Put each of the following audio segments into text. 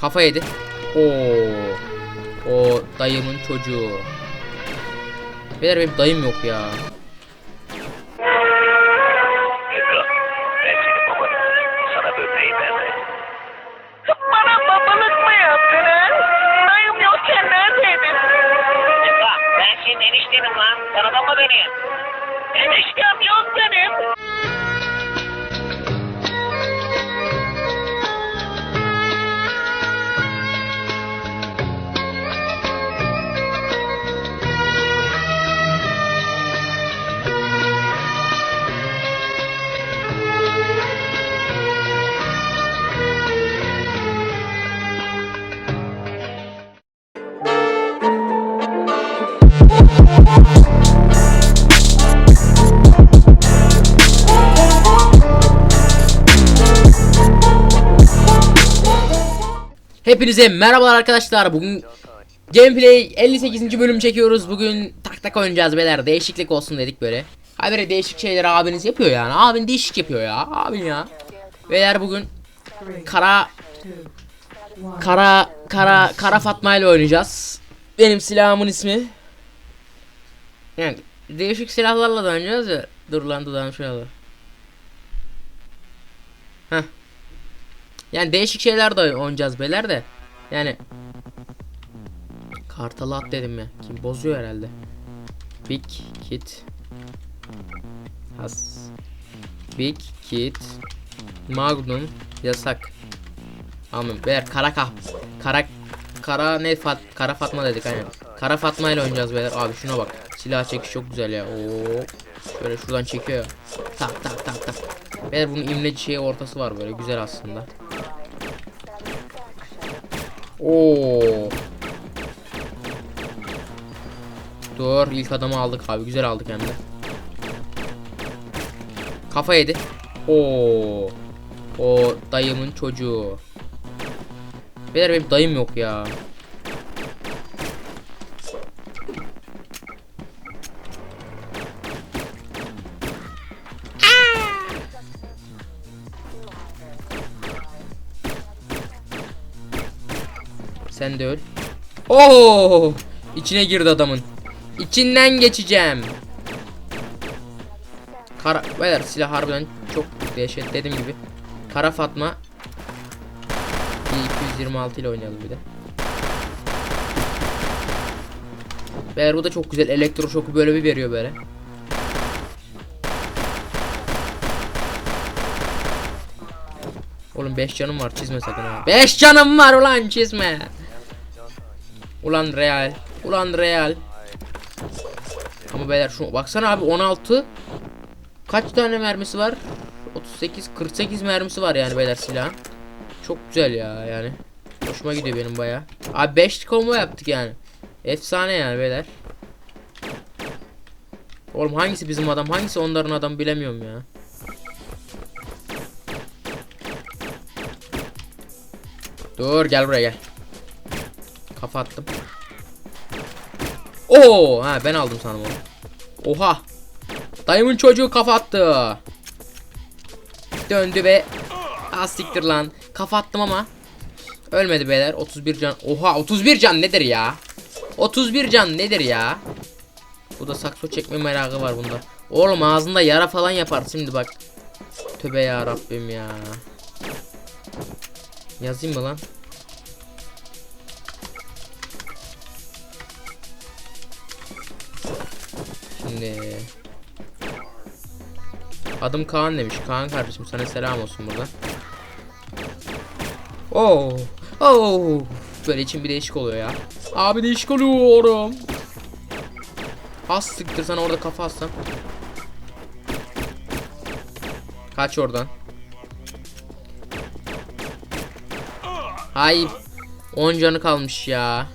Kafa yedi. Oo. O dayımın çocuğu. Beyler benim dayım yok ya. Yıkıl. Ben senin babanım. Sana böbreği verdim. Bana babalık mı yaptın ha? Dayım yokken neredeydin? Yıkıl. Ben senin eniştenim lan. Tanıdın mı beni? Eniştem yok benim. Hepinize merhabalar arkadaşlar. Bugün Gameplay 58. bölüm çekiyoruz. Bugün tak tak oynayacağız beyler. Değişiklik olsun dedik böyle. Habire değişik şeyler abiniz yapıyor yani. Abin değişik yapıyor ya. Abin ya. Beyler bugün kara kara kara kara Fatma ile oynayacağız. Benim silahımın ismi. Yani değişik silahlarla da oynayacağız ya. Dur lan dudağım şöyle. Heh. Yani değişik şeyler de oynayacağız beyler de. Yani Kartalı at dedim ya. Kim bozuyor herhalde. Big Kit Has Big Kit Magnum yasak. Anladım. Beyler kara kah kara kara ne fat kara Fatma dedik aynen. Kara Fatma ile oynayacağız beyler. Abi şuna bak. Silah çekiş çok güzel ya. Oo. Şöyle şuradan çekiyor. Tak tak tak tak. Beyler bunun imleci şeyi ortası var böyle güzel aslında. Oo. Dur ilk adamı aldık abi güzel aldık hem de. Kafa yedi. Oo. O dayımın çocuğu. Beyler benim dayım yok ya. Sen de öl. Oo! İçine girdi adamın. İçinden geçeceğim. Kara beyler silah harbiden çok dehşet dediğim gibi. Kara Fatma bir 226 ile oynayalım bir de. Beyler bu da çok güzel elektroşoku böyle bir veriyor böyle. Oğlum 5 canım var çizme sakın ha. 5 canım var ulan çizme. Ulan real. Ulan real. Ama beyler şu baksana abi 16 kaç tane mermisi var? 38 48 mermisi var yani beyler silah. Çok güzel ya yani. Hoşuma gidiyor benim baya. Abi 5 combo yaptık yani. Efsane yani beyler. Oğlum hangisi bizim adam hangisi onların adam bilemiyorum ya. Dur gel buraya gel. Kafa attım. Oo, ha ben aldım sanırım onu. Oha. Dayımın çocuğu kafa attı. Döndü ve az siktir lan. Kafa attım ama ölmedi beyler. 31 can. Oha 31 can nedir ya? 31 can nedir ya? Bu da sakso çekme merakı var bunda. Oğlum ağzında yara falan yapar şimdi bak. Töbe ya Rabbim ya. Yazayım mı lan? Şimdi Adım Kaan demiş. Kaan kardeşim sana selam olsun burada. Oo. Oo. Böyle için bir değişik oluyor ya. Abi değişik oluyorum. Az sıktır sana orada kafa atsam. Kaç oradan. Hay 10 canı kalmış ya.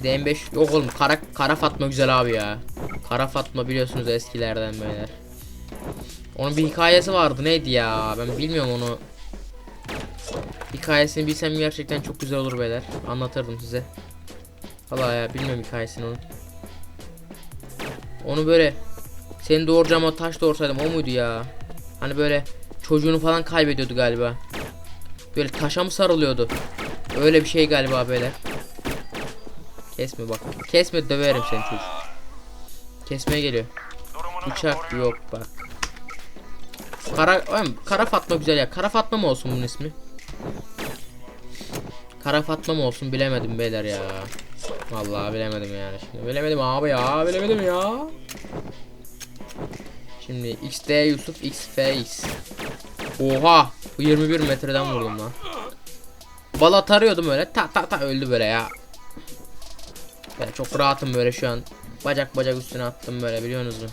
Bir de M5 yok oğlum kara, kara Fatma güzel abi ya. Kara Fatma biliyorsunuz eskilerden beyler. Onun bir hikayesi vardı neydi ya ben bilmiyorum onu. Hikayesini bilsem gerçekten çok güzel olur beyler. Anlatırdım size. Valla ya bilmiyorum hikayesini onun. Onu böyle seni doğuracağım o taş doğursaydım o muydu ya? Hani böyle çocuğunu falan kaybediyordu galiba. Böyle taşa mı sarılıyordu? Öyle bir şey galiba böyle. Kesme bak. Kesme döverim seni çocuk. Kesmeye geliyor. Bıçak yok bak. Kara Kara Fatma güzel ya. Kara Fatma mı olsun bunun ismi? Kara Fatma mı olsun bilemedim beyler ya. Vallahi bilemedim yani şimdi. Bilemedim abi ya. Bilemedim ya. Şimdi XD Yusuf XFX. Oha! Bu 21 metreden vurdum lan. Bala tarıyordum öyle. Ta ta ta öldü böyle ya. Ben çok rahatım böyle şu an. Bacak bacak üstüne attım böyle biliyorsunuz mu?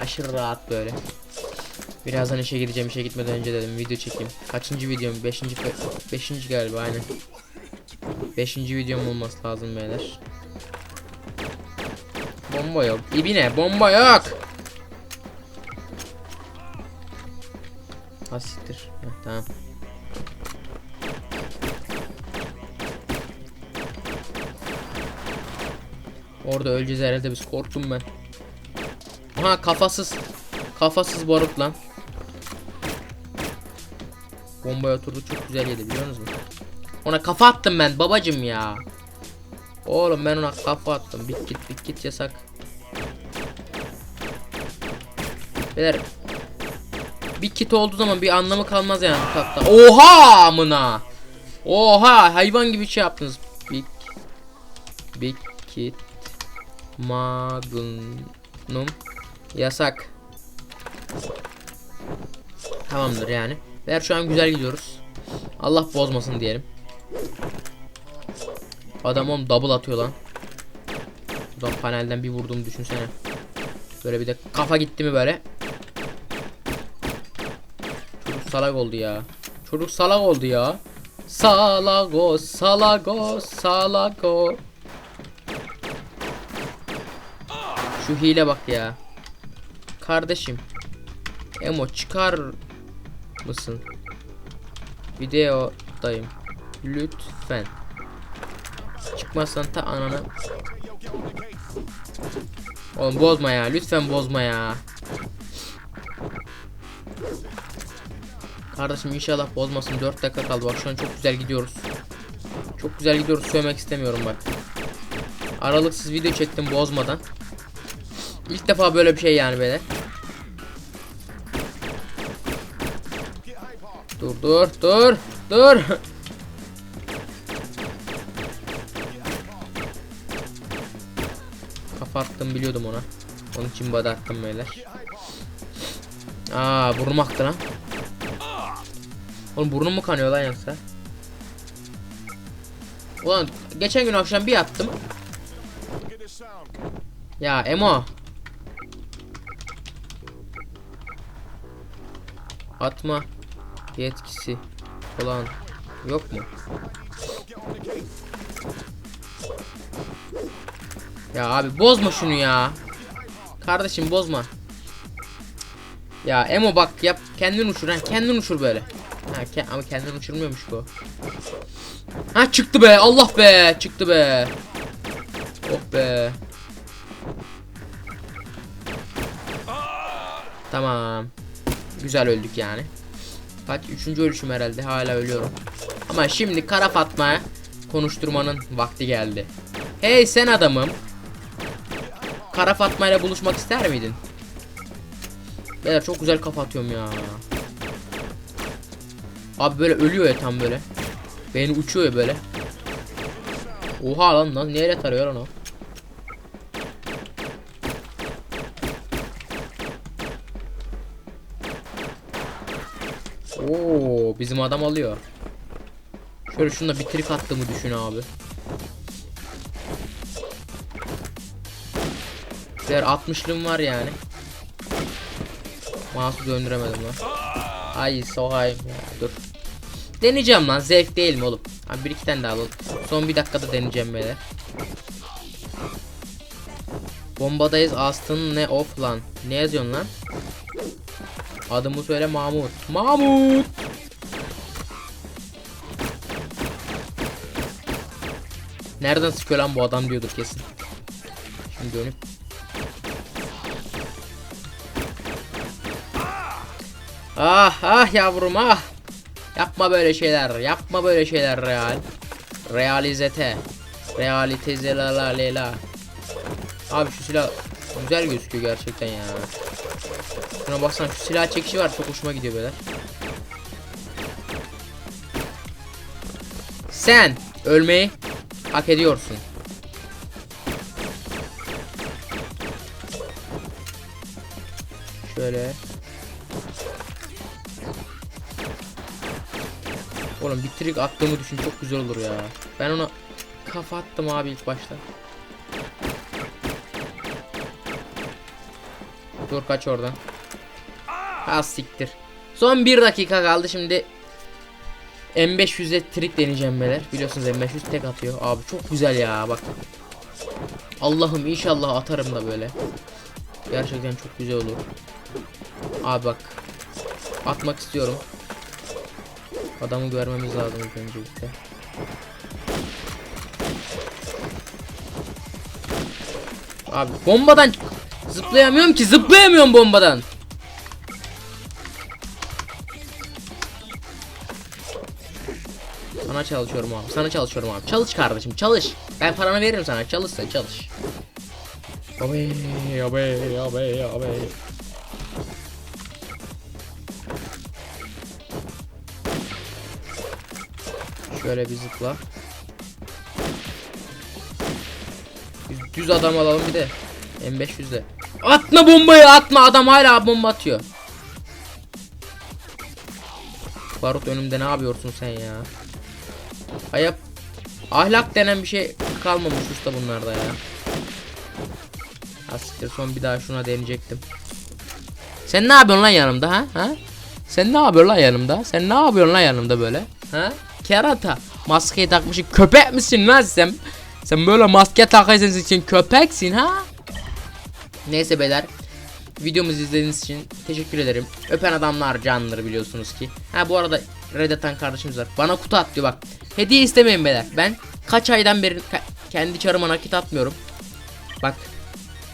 Aşırı rahat böyle. Birazdan işe gideceğim. işe gitmeden önce dedim video çekeyim. Kaçıncı videom? Beşinci, beşinci galiba aynen. Beşinci videom olması lazım beyler. Bomba yok. İbine bomba yok. Ha siktir. Heh, tamam. Orada öleceğiz herhalde biz korktum ben. Aha kafasız. Kafasız barut lan. Bombaya oturdu çok güzel yedi biliyor musunuz? Ona kafa attım ben babacım ya. Oğlum ben ona kafa attım. Bit git bit git yasak. Beyler bir kit olduğu zaman bir anlamı kalmaz yani hatta. Oha amına. Oha hayvan gibi şey yaptınız. Big Big kit Magnum yasak. Tamamdır yani. Ver şu an güzel gidiyoruz. Allah bozmasın diyelim. Adam oğlum double atıyor lan. Buradan panelden bir vurduğumu düşünsene. Böyle bir de kafa gitti mi böyle. Çocuk salak oldu ya. Çocuk salak oldu ya. Salago, salago, salago. Şu hile bak ya. Kardeşim. Emo çıkar mısın? Videodayım. Lütfen. Çıkmazsan ta ananı. Oğlum bozma ya. Lütfen bozma ya. Kardeşim inşallah bozmasın. 4 dakika kaldı. Bak şu an çok güzel gidiyoruz. Çok güzel gidiyoruz. Söylemek istemiyorum bak. Aralıksız video çektim bozmadan. İlk defa böyle bir şey yani böyle. Dur dur dur dur. Kafa biliyordum ona. Onun için bada attım beyler. Aa burnum aktı lan. Oğlum burnum mu kanıyor lan yoksa? Ulan geçen gün akşam bir attım. Ya Emo. Atma yetkisi olan yok mu? Ya abi bozma şunu ya. Kardeşim bozma. Ya Emo bak yap kendin uçur ha kendin uçur böyle. Ha ke ama kendin uçurmuyormuş bu. Ha çıktı be Allah be çıktı be. Oh be. Tamam. Güzel öldük yani. Kaç üçüncü ölüşüm herhalde hala ölüyorum. Ama şimdi Kara Fatma konuşturmanın vakti geldi. Hey sen adamım. Kara Fatma ile buluşmak ister miydin? Beyler çok güzel kafa atıyorum ya. Abi böyle ölüyor ya tam böyle. Beyni uçuyor böyle. Oha lan lan nereye tarıyor lan o? Oo bizim adam alıyor. Şöyle şununla bir trik attığımı düşün abi. Diğer 60'lığım var yani. Mouse'u döndüremedim lan. Ay sohayım ya dur. Deneyeceğim lan zevk değil mi oğlum? Abi bir iki tane daha alalım. Son bir dakikada deneyeceğim böyle. Bombadayız Aston ne off lan? Ne yazıyorsun lan? Adımı söyle Mahmut. Mahmut. Nereden sıkıyor lan bu adam diyordur kesin. Şimdi dönüp. Ah ah yavrum ah. Yapma böyle şeyler. Yapma böyle şeyler real. Realizete. Realiteze la la la. Abi şu silah güzel gözüküyor gerçekten ya. Şuna baksana şu silah çekişi var çok hoşuma gidiyor böyle. Sen ölmeyi hak ediyorsun. Şöyle. Oğlum bir trik attığımı düşün çok güzel olur ya. Ben ona kafa attım abi ilk başta. Dur kaç oradan. Ha siktir. Son bir dakika kaldı şimdi. M500'e trik deneyeceğim beyler. Biliyorsunuz M500 tek atıyor. Abi çok güzel ya bak. Allah'ım inşallah atarım da böyle. Gerçekten çok güzel olur. Abi bak. Atmak istiyorum. Adamı görmemiz lazım ilk öncelikle. Abi bombadan zıplayamıyorum ki zıplayamıyorum bombadan. Sana çalışıyorum abi. Sana çalışıyorum abi. Çalış kardeşim çalış. Ben paranı veririm sana. Çalış sen çalış. Abi abi abi abi. Şöyle bir zıpla. Biz düz adam alalım bir de. M500'de. Atma bombayı atma adam hala bomba atıyor. Barut önümde ne yapıyorsun sen ya? Ayıp. Ahlak denen bir şey kalmamış usta bunlarda ya. Asiktir son bir daha şuna deneyecektim. Sen ne yapıyorsun lan yanımda ha? ha? Sen ne yapıyorsun lan yanımda? Sen ne yapıyorsun lan yanımda böyle? Ha? Kerata. Maskeyi takmışsın. Köpek misin lan sen? Sen böyle maske takıyorsun için köpeksin ha? Neyse beyler. Videomuzu izlediğiniz için teşekkür ederim. Öpen adamlar canlıları biliyorsunuz ki. Ha bu arada Red atan kardeşimiz var. Bana kutu at diyor bak. Hediye istemeyin beyler. Ben kaç aydan beri ka- kendi çarıma nakit atmıyorum. Bak.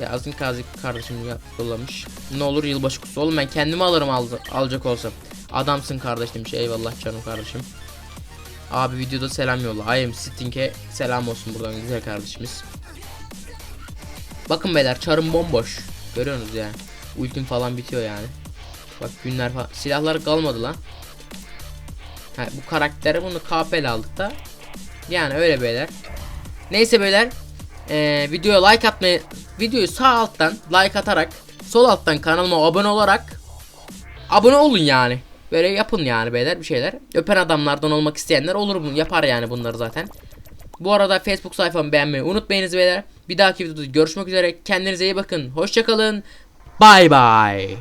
Ya Azın Kazi kardeşim yollamış. Ne olur yılbaşı kutusu. Oğlum ben kendimi alırım al alacak olsam. Adamsın kardeş demiş. Eyvallah canım kardeşim. Abi videoda selam yolla. I am Stink'e selam olsun buradan güzel kardeşimiz. Bakın beyler çarım bomboş. Görüyorsunuz yani. Ultim falan bitiyor yani. Bak günler falan. Silahlar kalmadı lan. Ha, bu karakteri bunu KP'le aldık da. Yani öyle beyler. Neyse beyler. Ee, videoya like atmayı videoyu sağ alttan like atarak sol alttan kanalıma abone olarak abone olun yani. Böyle yapın yani beyler bir şeyler. Öpen adamlardan olmak isteyenler olur bunu yapar yani bunları zaten. Bu arada Facebook sayfamı beğenmeyi unutmayınız beyler. Bir dahaki videoda görüşmek üzere. Kendinize iyi bakın. Hoşçakalın. Bay bay.